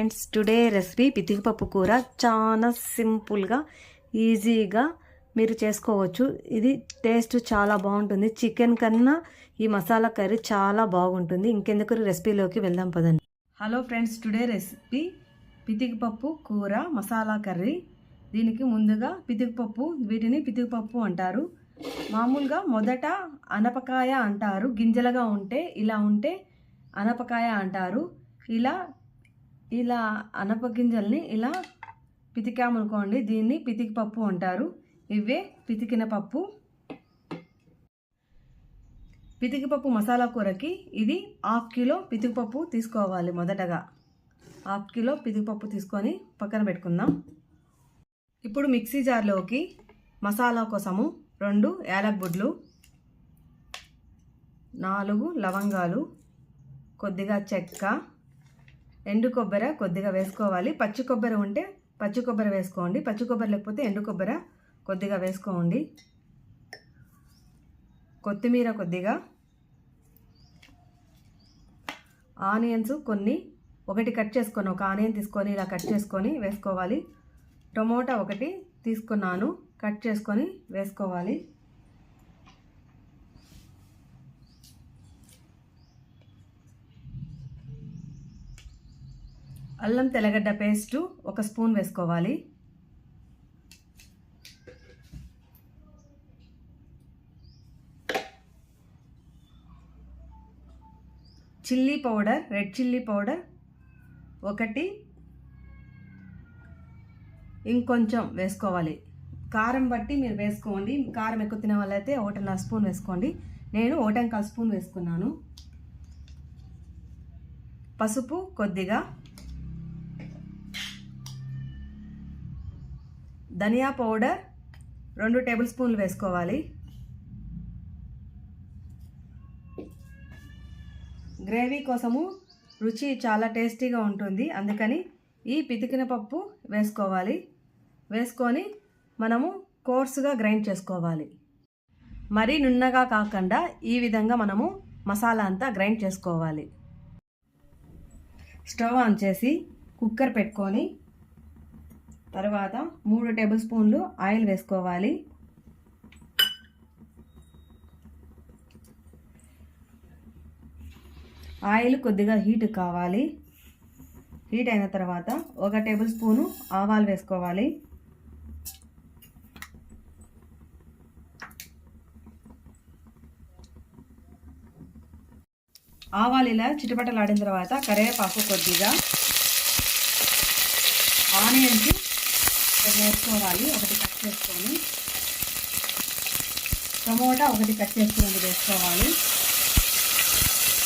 Friends today recipe పితికిపప్పు కూర చాలా సింపుల్గా ఈజీగా మీరు చేసుకోవచ్చు. ఇది టేస్ట్ చాలా బాగుంటుంది. చికెన్ కన్నా ఈ మసాలా కర్రీ చాలా బాగుంటుంది. ఇంకెందుకు రెసిపీలోకి వెళ్దాం పదండి. హలో ఫ్రెండ్స్ టుడే రెసిపీ పితికిపప్పు కూర మసాలా కర్రీ. దీనికి ముందుగా పితికిపప్పు వీటిని పితికిపప్పు అంటారు. మామూలుగా మొదట అనపకాయ అంటారు. గింజలుగా ఉంటే ఇలా ఉంటే అనపకాయ అంటారు. ఇలా ఇలా అనప గింజల్ని ఇలా పితికామనుకోండి దీన్ని పితికి పప్పు అంటారు. ఇవే పితికిన పప్పు. పితికిపప్పు మసాలా కూరకి ఇది హాఫ్ కిలో పితికిపప్పు తీసుకోవాలి మొదటగా. హాఫ్ కిలో పితికిపప్పు తీసుకొని పక్కన పెట్టుకుందాం. ఇప్పుడు మిక్సీ జార్లోకి మసాలా కోసము రెండు యాలక్ నాలుగు లవంగాలు కొద్దిగా చెక్క ఎండు కొబ్బరి కొద్దిగా వేసుకోవాలి. పచ్చి కొబ్బరి ఉంటే పచ్చి కొబ్బరి వేసుకోండి. పచ్చి కొబ్బరి లేకపోతే ఎండు కొబ్బరి కొద్దిగా వేసుకోండి. కొత్తిమీర కొద్దిగా. ఆనియన్స్ కొన్ని. ఒకటి కట్ చేసుకొని ఒక ఆనియన్ తీసుకొని ఇలా కట్ చేసుకొని వేసుకోవాలి. టొమాటో ఒకటి తీసుకున్నాను. కట్ చేసుకొని వేసుకోవాలి. అల్లం తెల్లగడ్డ పేస్టు ఒక స్పూన్ వేసుకోవాలి. Chilli powder red chilli powder ఒకటి. ఇంకొంచెం వేసుకోవాలి. కారం బట్టి మీరు వేసుకోండి. కారం ఎక్కువ తినే వాళ్ళైతే ఒకటిన్నర స్పూన్ వేసుకోండి. నేను ఒకటంకాల స్పూన్ వేసుకున్నాను. పసుపు కొద్దిగా ధనియా పౌడర్ రెండు టేబుల్ స్పూన్లు వేసుకోవాలి. గ్రేవీ కోసము రుచి చాలా టేస్టీగా ఉంటుంది. అందుకని ఈ పితికిన పప్పు వేసుకోవాలి. వేసుకొని మనము కోర్సుగా గ్రైండ్ చేసుకోవాలి. మరీ నున్నగా కాకుండా ఈ విధంగా మనము మసాలా అంతా గ్రైండ్ చేసుకోవాలి. స్టవ్ ఆన్ చేసి కుక్కర్ పెట్టుకొని తర్వాత మూడు టేబుల్ స్పూన్లు ఆయిల్ వేసుకోవాలి. ఆయిల్ కొద్దిగా హీట్ కావాలి. హీట్ అయిన తర్వాత ఒక టేబుల్ స్పూను ఆవాలు వేసుకోవాలి. ఆవాలు ఇలా చిటపటలాడిన తర్వాత కరివేపాకు కొద్దిగా ఆనియన్స్ వేసుకోవాలి. ఒకటి కట్ చేసుకొని. టమోటా ఒకటి కట్ చేసుకుని వేసుకోవాలి.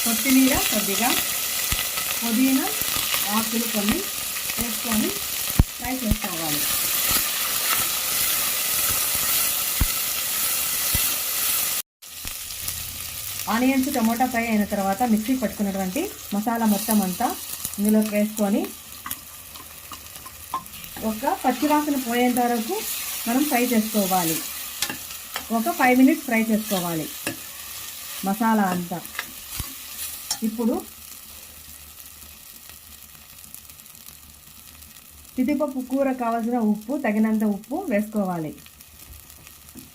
కొత్తిమీర కొద్దిగా పుదీనా ఆకులు కొన్ని వేసుకొని ఫ్రై చేసుకోవాలి. ఆనియన్స్ టమోటా ఫ్రై అయిన తర్వాత మిక్సీ పట్టుకున్నటువంటి మసాలా మొత్తం అంతా ఇందులోకి వేసుకొని ఒక పచ్చివాసన పోయేంత వరకు మనం ఫ్రై చేసుకోవాలి. ఒక ఫైవ్ మినిట్స్ ఫ్రై చేసుకోవాలి. మసాలా అంతా. ఇప్పుడు పితిపప్పు కూర కావాల్సిన ఉప్పు తగినంత ఉప్పు వేసుకోవాలి.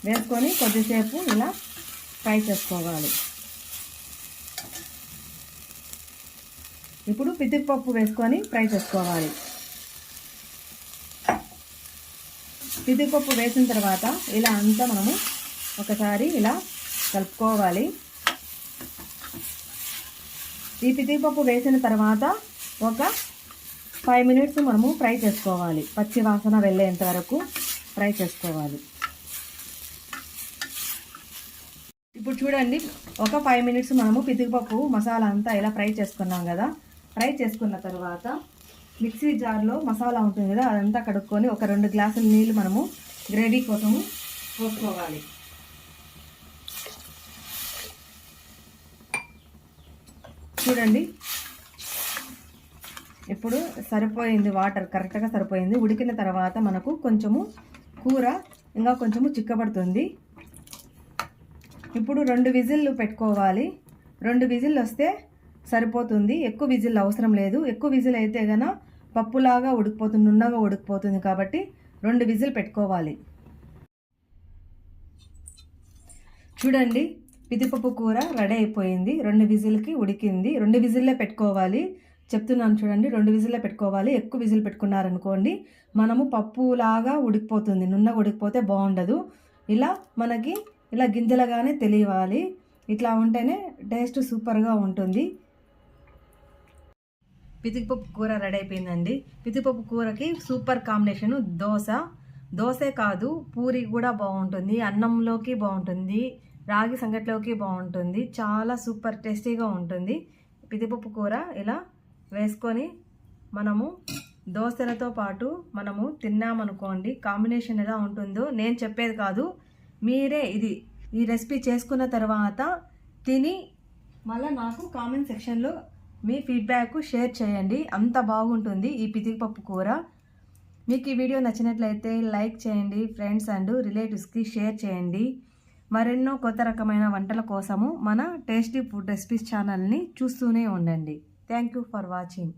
వేసుకొని కొద్దిసేపు ఇలా ఫ్రై చేసుకోవాలి. ఇప్పుడు పితిపప్పు వేసుకొని ఫ్రై చేసుకోవాలి. పిదిపప్పు వేసిన తర్వాత ఇలా అంతా మనము ఒకసారి ఇలా కలుపుకోవాలి. ఈ పిదిపప్పు వేసిన తర్వాత ఒక ఫైవ్ మినిట్స్ మనము ఫ్రై చేసుకోవాలి. పచ్చి వాసన వెళ్ళేంత వరకు ఫ్రై చేసుకోవాలి. ఇప్పుడు చూడండి ఒక ఫైవ్ మినిట్స్ మనము పితికిపప్పు మసాలా అంతా ఇలా ఫ్రై చేసుకున్నాం కదా. ఫ్రై చేసుకున్న తర్వాత మిక్సీ జార్లో మసాలా ఉంటుంది కదా అదంతా కడుక్కొని ఒక రెండు గ్లాసుల నీళ్ళు మనము గ్రేవీ కోసము పోసుకోవాలి. చూడండి. ఇప్పుడు సరిపోయింది వాటర్ కరెక్ట్గా సరిపోయింది. ఉడికిన తర్వాత మనకు కొంచెము కూర ఇంకా కొంచెము చిక్కబడుతుంది. ఇప్పుడు రెండు విజిల్లు పెట్టుకోవాలి. రెండు విజిల్ వస్తే సరిపోతుంది. ఎక్కువ విజిల్ అవసరం లేదు. ఎక్కువ విజిల్ అయితే గన పప్పులాగా ఉడికిపోతుంది నున్నగా ఉడికిపోతుంది కాబట్టి రెండు విజిల్ పెట్టుకోవాలి. చూడండి పిదిపప్పు కూర రెడీ అయిపోయింది రెండు విజిల్కి ఉడికింది. రెండు విజిల్లే పెట్టుకోవాలి. చెప్తున్నాను చూడండి రెండు విజిల్లే పెట్టుకోవాలి. ఎక్కువ విజిల్ పెట్టుకున్నారనుకోండి మనము పప్పులాగా ఉడికిపోతుంది నున్నగా ఉడికిపోతే బాగుండదు. ఇలా మనకి ఇలా గింజలుగానే తెలియాలి. ఇట్లా ఉంటేనే టేస్ట్ సూపర్గా ఉంటుంది. పితికిపప్పు కూర రెడీ అయిపోయిందండి. పితికిపప్పు కూరకి సూపర్ కాంబినేషన్ దోశ. దోశే కాదు పూరి కూడా బాగుంటుంది అన్నంలోకి బాగుంటుంది రాగి సంగట్లోకి బాగుంటుంది చాలా సూపర్ టేస్టీగా ఉంటుంది. పితిపప్పు కూర ఇలా వేసుకొని మనము దోశలతో పాటు మనము తిన్నామనుకోండి కాంబినేషన్ ఎలా ఉంటుందో నేను చెప్పేది కాదు. మీరే ఇది ఈ రెసిపీ చేసుకున్న తర్వాత తిని మళ్ళీ నాకు కామెంట్ సెక్షన్లో మీ ఫీడ్బ్యాక్ షేర్ చేయండి. అంత బాగుంటుంది ఈ పితికిపప్పు కూర. మీకు ఈ వీడియో నచ్చినట్లయితే లైక్ చేయండి ఫ్రెండ్స్ అండ్ రిలేటివ్స్కి షేర్ చేయండి. మరెన్నో కొత్త రకమైన వంటల కోసము మన టేస్టీ ఫుడ్ రెసిపీస్ ఛానల్ని చూస్తూనే ఉండండి. Thank you for watching.